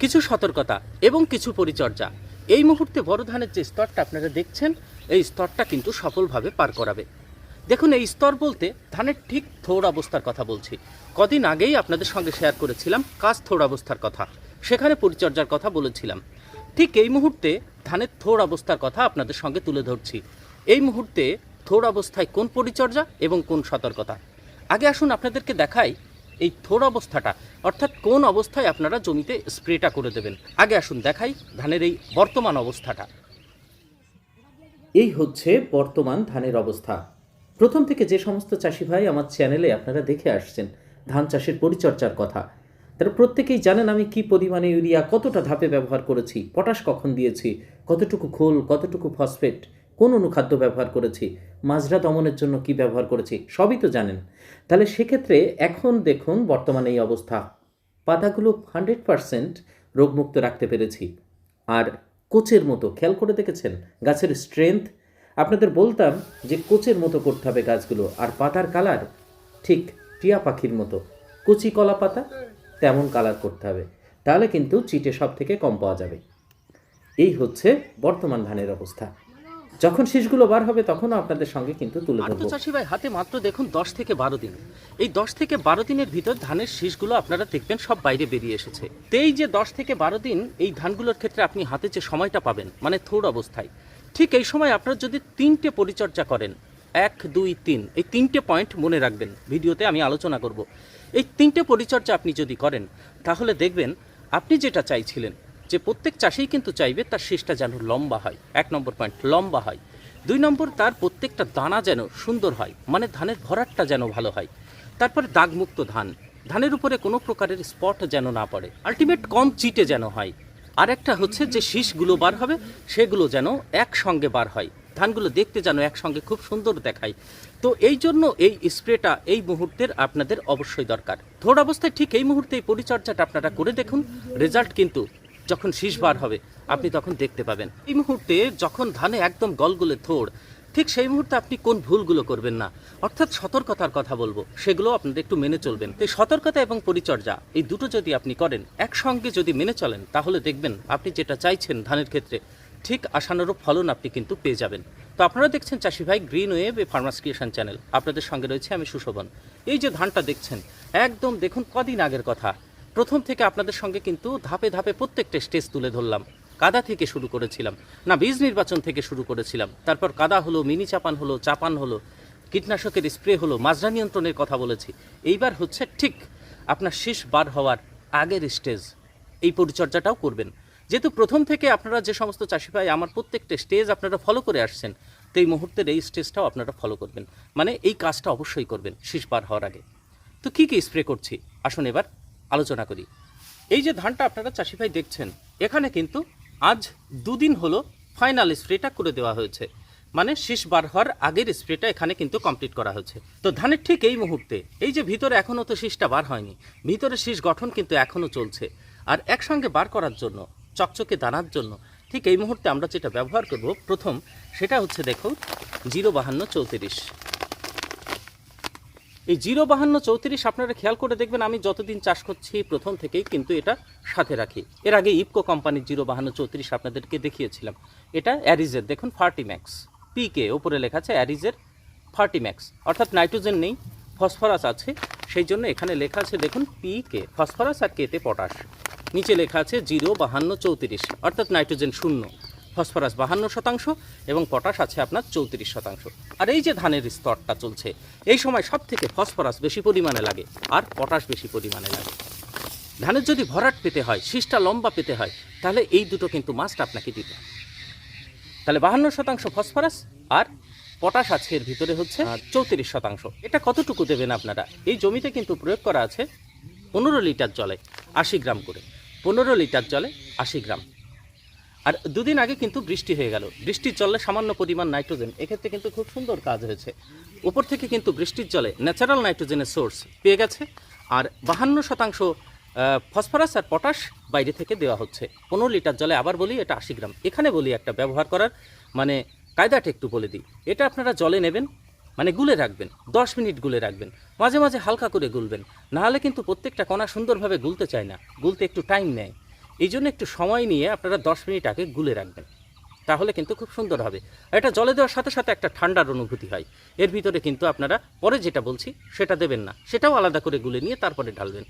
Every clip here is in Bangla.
কিছু সতর্কতা এবং কিছু পরিচর্যা। এই মুহূর্তে বড় ধানের যে স্তরটা আপনারা দেখছেন, এই স্তরটা কিন্তু সফলভাবে পার করাবে। দেখুন, এই স্তর বলতে ধানের ঠিক থোড় অবস্থার কথা বলছি। কদিন আগেই আপনাদের সঙ্গে শেয়ার করেছিলাম কাজ থোড় অবস্থার কথা। সেখানে পরিচর্যার কথা বলেছিলাম। ঠিক এই মুহূর্তে ধানের থোড় অবস্থার কথা আপনাদের সঙ্গে তুলে ধরছি। এই মুহূর্তে থোড় অবস্থায় কোন পরিচর্যা এবং কোন সতর্কতা? আগে আসুন আপনাদেরকে দেখাই এই থোড় অবস্থাটা, অর্থাৎ কোন অবস্থায় আপনারা জমিতে স্প্রেটা করে দেবেন। আগে আসুন দেখাই ধানের এই বর্তমান অবস্থাটা। এই হচ্ছে বর্তমান ধানের অবস্থা। প্রথম থেকে যে সমস্ত চাষি ভাই আমার চ্যানেলে আপনারা দেখে আসছেন, ধান চাষের পরিচর্যার কথা। তারা প্রত্যেকেই জানেন আমি কি পরিমাণে ইউরিয়া কতটা ধাপে ব্যবহার করেছি, পটাশ কখন দিয়েছি, কতটুকু খোল, কতটুকু ফসফেট। কোন অনুখাদ্য ব্যবহার করেছি? মাজরা দমনের জন্য কি ব্যবহার করেছি? সবই তো জানেন। তাহলে সেক্ষেত্রে এখন দেখুন বর্তমানে এই অবস্থা। পাতাগুলো হান্ড্রেড পারসেন্ট রোগমুক্ত রাখতে পেরেছি। আর কোচের মতো, খেয়াল করে দেখেছেন? গাছের স্ট্রেংথ আপনাদের বলতাম যে কোচের মতো করতে হবে গাছগুলো। আর পাতার কালার ঠিক টিয়া পাখির মতো। কচি কলা পাতা তেমন কালার করতে হবে। তাহলে কিন্তু চিটে সব থেকে কম পাওয়া যাবে। এই হচ্ছে বর্তমান ধানের অবস্থা। যখন শীষগুলো বার হবে তখনও আপনাদের সঙ্গে কিন্তু তুলে ধরবো। চাষি ভাই হাতে মাত্র দেখুন দশ থেকে বারো দিন। এই দশ থেকে বারো দিনের ভিতর ধানের শীষগুলো আপনারা দেখবেন সব বাইরে বেরিয়ে এসেছে। তো এই যে দশ থেকে বারো দিন এই ধানগুলোর ক্ষেত্রে আপনি হাতে যে সময়টা পাবেন মানে থোড় অবস্থায় ঠিক এই সময় আপনারা যদি তিনটে পরিচর্যা করেন এক দুই তিন এই তিনটে পয়েন্ট মনে রাখবেন ভিডিওতে আমি আলোচনা করব। এই তিনটে পরিচর্যা আপনি যদি করেন তাহলে দেখবেন আপনি যেটা চাইছিলেন যে প্রত্যেক চাষেই কিন্তু চাইবে তার শীষটা যেন লম্বা হয়। এক নম্বর পয়েন্ট লম্বা হয়। দুই নম্বর, তার প্রত্যেকটা দানা যেন সুন্দর হয় মানে ধানের ভরাটটা যেন ভালো হয়। তারপরে দাগমুক্ত ধান, ধানের উপরে কোনো প্রকারের স্পট যেন না পড়ে আলটিমেট কম চিটে যেন হয়। আর একটা হচ্ছে যে শীষগুলো বার হবে, সেগুলো যেন একসঙ্গে বার হয়। ধানগুলো দেখতে যেন একসঙ্গে খুব সুন্দর দেখায়। তো এই জন্য এই স্প্রেটা এই মুহূর্তের আপনাদের অবশ্যই দরকার। থোড় অবস্থায় ঠিক এই মুহূর্তে এই পরিচর্যাটা আপনারা করে দেখুন, রেজাল্ট কিন্তু যখন শীষ বার হবে, আপনি তখন দেখতে পাবেন। এই মুহূর্তে যখন ধানে একদম গলগলে থোড়, ঠিক সেই মুহূর্তে আপনি কোন ভুলগুলো করবেন না। অর্থাৎ সতর্কতার কথা বলব, সেগুলো আপনাদের একটু মেনে চলবেন। এই সতর্কতা এবং পরিচর্যা, এই দুটো যদি আপনি করেন, একসঙ্গে যদি মেনে চলেন, তাহলে দেখবেন আপনি যেটা চাইছেন ধানের ক্ষেত্রে, ঠিক আশানুরূপ ফলন আপনি কিন্তু পেয়ে যাবেন। তো আপনারা দেখছেন চাষি ভাই Green Wave A Farmers Creation channel. আপনাদের সঙ্গে রয়েছে আমি সুশোভন। এই যে ধানটা দেখছেন, একদম দেখুন কদিন আগের কথা। প্রথম থেকে আপনাদের সঙ্গে কিন্তু ধাপে ধাপে প্রত্যেকটা স্টেজ তুলে ধরলাম। কাদা থেকে শুরু করেছিলাম। না, বীজ নির্বাচন থেকে শুরু করেছিলাম। তারপর কাদা হলো, মিনি চাপান হলো চাপান হলো, কীটনাশকের স্প্রে হলো, মাজরা নিয়ন্ত্রণের কথা বলেছি। এইবার হচ্ছে ঠিক আপনার শেষ বার হওয়ার আগের স্টেজ। এই পরিচর্যাটাও করবেন। যেহেতু প্রথম থেকে আপনারা যে সমস্ত চাষি ভাই আমার প্রত্যেকটা স্টেজ আপনারা ফলো করে আসছেন, তো এই মুহূর্তের এই স্টেজটাও আপনারা ফলো করবেন। মানে এই কাজটা অবশ্যই করবেন শেষ বার হওয়ার আগে। তো কী কী স্প্রে করছি? আসুন এবার। আলোচনা করি। এই যে ধানটা আপনারা চাষি ভাই দেখছেন, এখানে কিন্তু আজ দুদিন হলো ফাইনাল স্প্রেটা করে দেওয়া হয়েছে। মানে শেষ বার হওয়ার আগের স্প্রেটা এখানে কিন্তু কমপ্লিট করা হয়েছে। তো ধানের ঠিক এই মুহূর্তে, এই যে ভিতরে এখনও তো শীষটা বার হয়নি, ভিতরে শীষ গঠন কিন্তু এখনও চলছে। আর একসঙ্গে বার করার জন্য, চকচকে দানার জন্য, ঠিক এই মুহূর্তে আমরা যেটা ব্যবহার করব প্রথম, সেটা হচ্ছে দেখুন, জিরো বাহান্ন চৌত্রিশ। এই জিরো বাহান্ন চৌত্রিশ আপনারা খেয়াল করে দেখবেন, আমি যতদিন চাষ করছি প্রথম থেকেই কিন্তু এটা সাথে রাখি। এর আগে ইপকো কোম্পানির জিরো বাহান্ন চৌত্রিশ আপনাদেরকে দেখিয়েছিলাম। এটা অ্যারিজের, দেখুন ফার্টি ম্যাক্স পিকে ওপরে লেখা আছে অ্যারিজের ফার্টি ম্যাক্স অর্থাৎ নাইট্রোজেন নেই, ফসফরাস আছে, সেই জন্য এখানে লেখা আছে, দেখুন পিকে ফসফরাস আর কেতে পটাশ। নিচে লেখা আছে জিরো বাহান্ন চৌত্রিশ, অর্থাৎ নাইট্রোজেন শূন্য। ফসফরাস বাহান্ন শতাংশ এবং পটাশ আছে আপনার চৌত্রিশ শতাংশ। আর এই যে ধানের স্তরটা চলছে এই সময় সব থেকে ফসফরাস বেশি পরিমাণে লাগে আর পটাশ বেশি পরিমাণে লাগে। ধানের যদি ভরাট পেতে হয় শীষটা লম্বা পেতে হয় তাহলে এই দুটো কিন্তু মাস্ট আপনাকে দিতে। তাহলে বাহান্ন শতাংশ ফসফরাস আর পটাশ আছে এর ভিতরে হচ্ছে চৌত্রিশ শতাংশ। এটা কতটুকু দেবেন আপনারা? এই জমিতে কিন্তু প্রয়োগ করা আছে পনেরো লিটার জলে আশি গ্রাম করে। পনেরো লিটার জলে আশি গ্রাম। আর দুদিন আগে কিন্তু বৃষ্টি হয়ে গেল। বৃষ্টির জলে সামান্য পরিমাণ নাইট্রোজেন। এক্ষেত্রে কিন্তু খুব সুন্দর কাজ হয়েছে। উপর থেকে কিন্তু বৃষ্টির জলে ন্যাচারাল নাইট্রোজেনের সোর্স পেয়ে গেছে। আর বাহান্ন শতাংশ ফসফরাস আর পটাশ বাইরে থেকে দেওয়া হচ্ছে। পনেরো লিটার জলে আবার বলি, এটা আশি গ্রাম। এখানে বলি একটা ব্যবহার করার মানে কায়দাটা একটু বলে দিই। এটা আপনারা জলে নেবেন মানে গুলে রাখবেন, দশ মিনিট গুলে রাখবেন। মাঝে মাঝে হালকা করে গুলবেন। নাহলে কিন্তু প্রত্যেকটা কণা সুন্দরভাবে গুলতে চায় না। গুলতে একটু টাইম নেয়। এই জন্য একটু সময় নিয়ে আপনারা দশ মিনিট আগে গুলে রাখবেন। তাহলে কিন্তু খুব সুন্দর হবে। এটা জলে দেওয়ার সাথে সাথে একটা ঠান্ডার অনুভূতি হয়। এর ভিতরে কিন্তু আপনারা পরে যেটা বলছি সেটা দেবেন না। সেটাও আলাদা করে গুলে নিয়ে তারপরে ঢালবেন।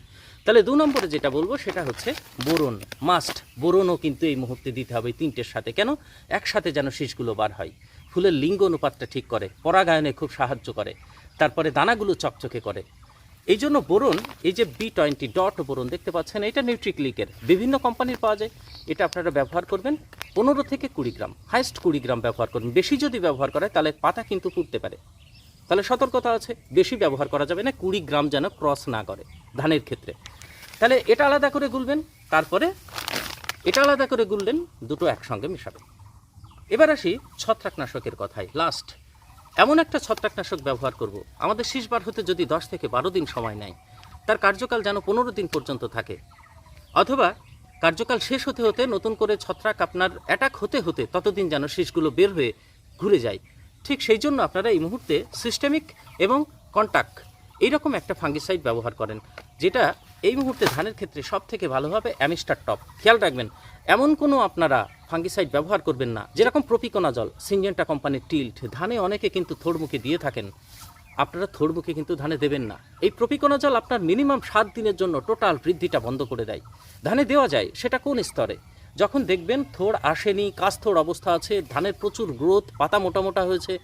তাহলে দু নম্বরে যেটা বলব সেটা হচ্ছে বোরন মাস্ট বোরনও কিন্তু এই মুহূর্তে দিতে হবে তিনটের সাথে। কেন? একসাথে যেন শীষগুলো বার হয়। ফুলের লিঙ্গ অনুপাতটা ঠিক করে, পরাগায়নে খুব সাহায্য করে। তারপরে দানাগুলো চকচকে করে। এই জন্য বোরন এই যে বি টোয়েন্টি ডট বোরন দেখতে পাচ্ছেন, এটা নিউট্রিক্লিকের বিভিন্ন কোম্পানির পাওয়া যায়। এটা আপনারা ব্যবহার করবেন পনেরো থেকে কুড়ি গ্রাম হাইস্ট কুড়ি গ্রাম ব্যবহার করবেন। বেশি যদি ব্যবহার করে তাহলে পাতা কিন্তু পুড়তে পারে। তাহলে সতর্কতা আছে, বেশি ব্যবহার করা যাবে না, কুড়ি গ্রাম যেন ক্রস না করে ধানের ক্ষেত্রে। তাহলে এটা আলাদা করে গুলবেন, তারপরে এটা আলাদা করে গুললেন, দুটো একসঙ্গে মেশাবেন। এবার আসি ছত্রাকনাশকের কথায় লাস্ট এমন একটা ছত্রাকনাশক ব্যবহার করব। আমাদের শীষবার হতে যদি দশ থেকে বারো দিন সময় নেয়, তার কার্যকাল যেন পনেরো দিন পর্যন্ত থাকে। অথবা কার্যকাল শেষ হতে হতে নতুন করে ছত্রাক আপনার অ্যাটাক হতে হতে ততদিন যেন শীষগুলো বের হয়ে ঘুরে যায়। ঠিক সেই জন্য আপনারা এই মুহূর্তে সিস্টেমিক এবং কন্টাক্ট এইরকম একটা ফাঙ্গিসাইড ব্যবহার করেন, যেটা এই মুহূর্তে ধানের ক্ষেত্রে সব থেকে ভালো হবে অ্যামিস্টার টপ। খেয়াল রাখবেন, এমন কোনো আপনারা ফাঙ্গিসাইড ব্যবহার করবেন না, যেরকম প্রপিকোনা জল সিনজেন্টা কোম্পানির টিল্ট, ধানে অনেকে কিন্তু থোড়মুখে দিয়ে থাকেন। আপনারা থোড়মুখে কিন্তু ধানে দেবেন না। এই প্রপিকোনা জল আপনার মিনিমাম সাত দিনের জন্য টোটাল বৃদ্ধিটা বন্ধ করে দেয়। ধানে দেওয়া যায়, সেটা কোন স্তরে? যখন দেখবেন থোড় আসেনি কাস্থোড় অবস্থা আছে, ধানের প্রচুর গ্রোথ, পাতা মোটা মোটা হয়েছে,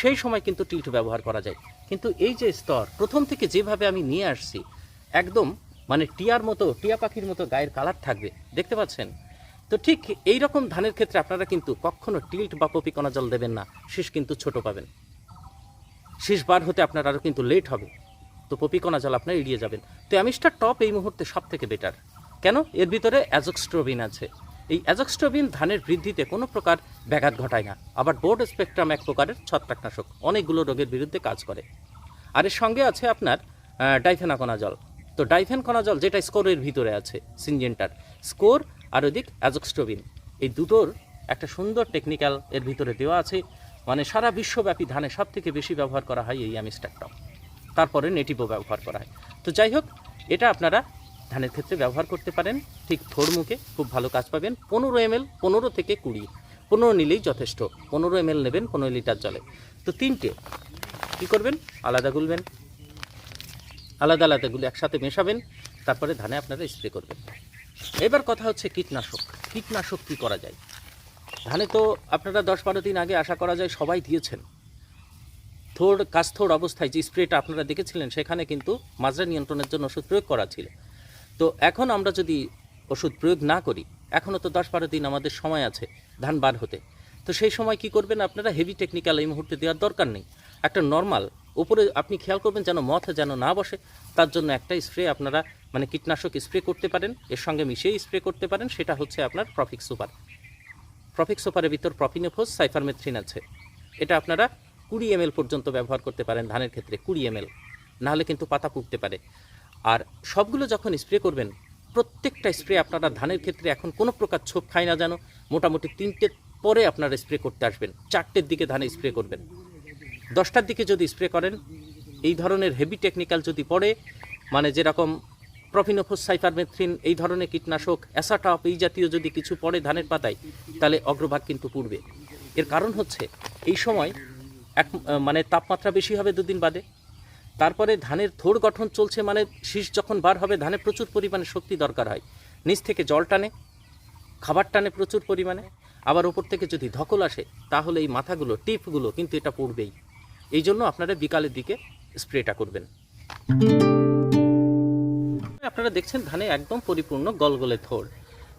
সেই সময় কিন্তু টিল্ট ব্যবহার করা যায়। কিন্তু এই যে স্তর, প্রথম থেকে যেভাবে আমি নিয়ে আসছি, একদম মানে টিয়ার মতো, টিয়া পাখির মতো গায়ের কালার থাকবে। দেখতে পাচ্ছেন? তো ঠিক এই রকম ধানের ক্ষেত্রে আপনারা কিন্তু কখনো টিল্ট বা পপিকোনা জল দেবেন না। শীষ কিন্তু ছোট পাবেন। শেষ বার হতে আপনার আরও কিন্তু লেট হবে। তো পপিকোনা জল আপনার এড়িয়ে যাবেন। তো অ্যামিস্টার টপ এই মুহূর্তে সব থেকে বেটার কেন? এর ভিতরে অ্যাজক্সট্রোবিন আছে। এই অ্যাজক্সট্রোবিন ধানের বৃদ্ধিতে কোনো প্রকার ব্যাঘাত ঘটায় না। আবার বোর্ড স্পেকট্রাম এক প্রকারের ছত্রাকনাশক। অনেকগুলো রোগের বিরুদ্ধে কাজ করে। আর এর সঙ্গে আছে আপনার ডাইফেনাকোনা জল। তো ডাইফেনকোনা জল যেটা স্কোরের ভিতরে আছে, সিনজেন্টার স্কোর আর ওদিক অ্যাজক্সট্রোবিন এই দুটোর একটা সুন্দর টেকনিক্যাল এর ভিতরে দেওয়া আছে মানে সারা বিশ্বব্যাপী ধানে সব থেকে বেশি ব্যবহার করা হয় এই অ্যামিস্টার টপ তারপরে নেটিভও ব্যবহার করা হয়। তো যাই হোক, এটা আপনারা ধানের ক্ষেত্রে ব্যবহার করতে পারেন। ঠিক থোড়মুখে খুব ভালো কাজ পাবেন। পনেরো এম এল পনেরো থেকে কুড়ি। পনেরো নিলেই যথেষ্ট। পনেরো এম নেবেন পনেরো লিটার জলে। তো তিনটে, কী করবেন? আলাদা গুলবেন। আলাদা আলাদা গুলো একসাথে মেশাবেন, তারপরে ধানে আপনারা স্প্রে করবেন। এবার কথা হচ্ছে কীটনাশক। কীটনাশক কী করা যায়? ধানে তো আপনারা দশ বারো দিন আগে আশা করা যায় সবাই দিয়েছেন। থোড় কাস্থোড় অবস্থায় যে স্প্রেটা আপনারা দেখেছিলেন, সেখানে কিন্তু মাজরা নিয়ন্ত্রণের জন্য ওষুধ প্রয়োগ করা ছিল। তো এখন আমরা যদি ওষুধ প্রয়োগ না করি এখনও তো দশ বারো দিন আমাদের সময় আছে ধান বার হতে। তো সেই সময় কি করবেন আপনারা? হেভি টেকনিক্যাল এই মুহূর্তে দেওয়ার দরকার নেই। একটা নর্মাল উপরে আপনি খেয়াল করবেন যেন মথ যেন না বসে, তার জন্য একটা স্প্রে আপনারা মানে কীটনাশক স্প্রে করতে পারেন, এর সঙ্গে মিশিয়ে স্প্রে করতে পারেন, সেটা হচ্ছে আপনার প্রফিক সুপার। প্রফিক সুপারের ভিতর প্রপিনোফোস, সাইফারমেথ্রিন আছে। এটা আপনারা কুড়ি এম পর্যন্ত ব্যবহার করতে পারেন ধানের ক্ষেত্রে, কুড়ি এম নাহলে কিন্তু পাতা পুড়তে পারে। আর সবগুলো যখন স্প্রে করবেন, প্রত্যেকটা স্প্রে আপনারা ধানের ক্ষেত্রে এখন কোনো প্রকার ছোপ খায় না যেন, মোটামুটি তিনটের পরে আপনারা স্প্রে করতে আসবেন, চারটের দিকে ধানে স্প্রে করবেন। দশটার দিকে যদি স্প্রে করেন, এই ধরনের হেভি টেকনিক্যাল যদি পড়ে মানে যেরকম প্রফিনোফোস সাইফারমেথ্রিন এই ধরনের কীটনাশক অ্যাসাটপ এই জাতীয় যদি কিছু পড়ে ধানের পাতায়, তাহলে অগ্রভাগ কিন্তু পূর্বে এর কারণ হচ্ছে, এই সময় এক মানে তাপমাত্রা বেশি হবে দুদিন বাদে। তারপরে ধানের থোড় গঠন চলছে মানে শীষ যখন বার হবে, ধানে প্রচুর পরিমাণে শক্তি দরকার হয়। নিচ থেকে জল টানে, খাবার টানে প্রচুর পরিমাণে। আবার ওপর থেকে যদি ধকল আসে, তাহলে এই মাথাগুলো, টিপগুলো কিন্তু এটা পড়বেই। এই জন্য আপনারা বিকালের দিকে স্প্রেটা করবেন। আপনারা দেখছেন ধানে একদম পরিপূর্ণ গলগলে থোড়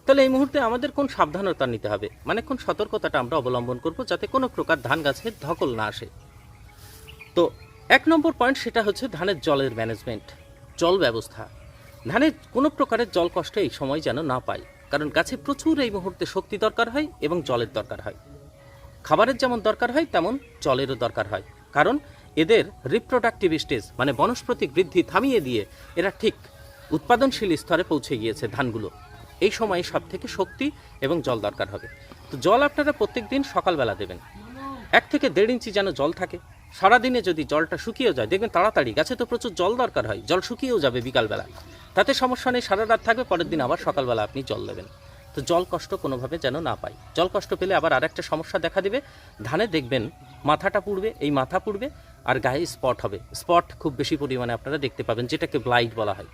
তাহলে এই মুহূর্তে আমাদের কোন সাবধানতা নিতে হবে? মানে কোন সতর্কতাটা আমরা অবলম্বন করব যাতে কোনো প্রকার ধান গাছে ধকল না আসে? তো এক নম্বর পয়েন্ট সেটা হচ্ছে ধানের জলের ম্যানেজমেন্ট, জল ব্যবস্থা। ধানের কোনো প্রকারের জল কষ্ট এই সময় যেন না পায়, কারণ গাছে প্রচুর এই মুহূর্তে শক্তি দরকার হয় এবং জলের দরকার হয়। খাবারের যেমন দরকার হয়, তেমন জলেরও দরকার হয়। কারণ এদের রিপ্রোডাক্টিভ স্টেজ মানে বনস্পতিক বৃদ্ধি থামিয়ে দিয়ে এরা ঠিক উৎপাদনশীল স্তরে পৌঁছে গিয়েছে ধানগুলো। এই সময়ে সব থেকে শক্তি এবং জল দরকার হবে। তো জল আপনারা প্রত্যেক দিন সকালবেলা দেবেন। এক থেকে দেড় ইঞ্চি যেন জল থাকে। সারাদিনে যদি জলটা শুকিয়েও যায়, দেখবেন তাড়াতাড়ি গাছে তো প্রচুর জল দরকার হয়, জল শুকিয়েও যাবে বিকালবেলা। তাতে সমস্যা নেই, সারা রাত থাকবে, পরের দিন আবার সকালবেলা আপনি জল দেবেন। তো জল কষ্ট কোনোভাবে যেন না পাই জল কষ্ট পেলে আবার আরেকটা সমস্যা দেখা দেবে। ধানে দেখবেন মাথাটা পুড়বে, এই মাথা পুড়বে আর গায়ে স্পট হবে। স্পট খুব বেশি পরিমাণে আপনারা দেখতে পাবেন, যেটাকে ব্লাইট বলা হয়।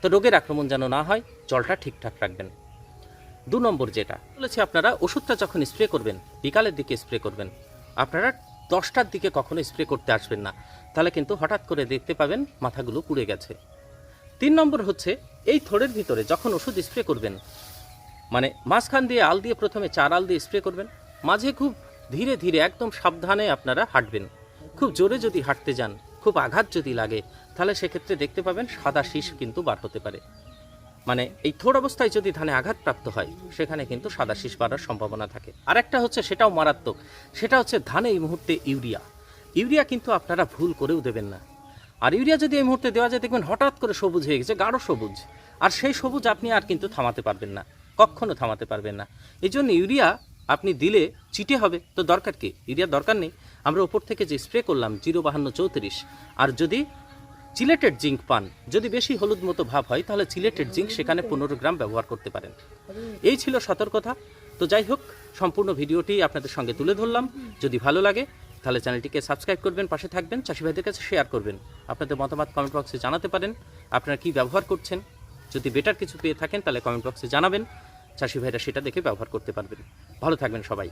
তো রোগের আক্রমণ যেন না হয়, জলটা ঠিকঠাক রাখবেন। দু নম্বর যেটা, বলেছি আপনারা ওষুধটা যখন স্প্রে করবেন, বিকালের দিকে স্প্রে করবেন, আপনারা দশটার দিকে কখনো স্প্রে করতে আসবেন না। তাহলে কিন্তু হঠাৎ করে দেখতে পাবেন মাথাগুলো পুড়ে গেছে। তিন নম্বর হচ্ছে, এই থোড়ের ভিতরে যখন ওষুধ স্প্রে করবেন মানে মাঝখান দিয়ে আল দিয়ে প্রথমে চার আল দিয়ে স্প্রে করবেন। মাঝে খুব ধীরে ধীরে একদম সাবধানে আপনারা হাঁটবেন। খুব জোরে যদি হাঁটতে যান, খুব আঘাত যদি লাগে, তাহলে সেক্ষেত্রে দেখতে পাবেন সাদা শীষ কিন্তু বার হতে পারে। মানে এই থোড় অবস্থায় যদি ধানে আঘাতপ্রাপ্ত হয়, সেখানে কিন্তু সাদা শীষ বাড়ার সম্ভাবনা থাকে। আরেকটা হচ্ছে সেটাও মারাত্মক, সেটা হচ্ছে ধানে এই মুহূর্তে ইউরিয়া। ইউরিয়া কিন্তু আপনারা ভুল করেও দেবেন না। আর ইউরিয়া যদি এই মুহূর্তে দেওয়া যায়, দেখবেন হঠাৎ করে সবুজ হয়ে গেছে, গাঢ় সবুজ। আর সেই সবুজ আপনি আর কিন্তু থামাতে পারবেন না। কখনো থামাতে পারবেন না। এই জন্য ইউরিয়া আপনি দিলে চিটে হবে। তো দরকার কি? ইউরিয়া দরকার নেই। আমরা ওপর থেকে যে স্প্রে করলাম, জিরো বাহান্ন চৌত্রিশ। আর যদি চিলেটেড জিঙ্ক পান, যদি বেশি হলুদ মতো ভাব হয়, তাহলে চিলেটেড জিঙ্ক সেখানে পনেরো গ্রাম ব্যবহার করতে পারেন। এই ছিল সতর্কতা। তো যাই হোক, সম্পূর্ণ ভিডিওটি আপনাদের সঙ্গে তুলে ধরলাম। যদি ভালো লাগে, তাহলে চ্যানেলটিকে সাবস্ক্রাইব করবেন, পাশে থাকবেন চাষি ভাইদের কাছে শেয়ার করবেন। আপনাদের মতামত কমেন্ট বক্সে জানাতে পারেন। আপনারা কি ব্যবহার করছেন? যদি বেটার কিছু পেয়ে থাকেন, তাহলে কমেন্ট বক্সে জানাবেন। চাষি ভাইরা সেটা দেখে ব্যবহার করতে পারবেন। ভালো থাকবেন সবাই।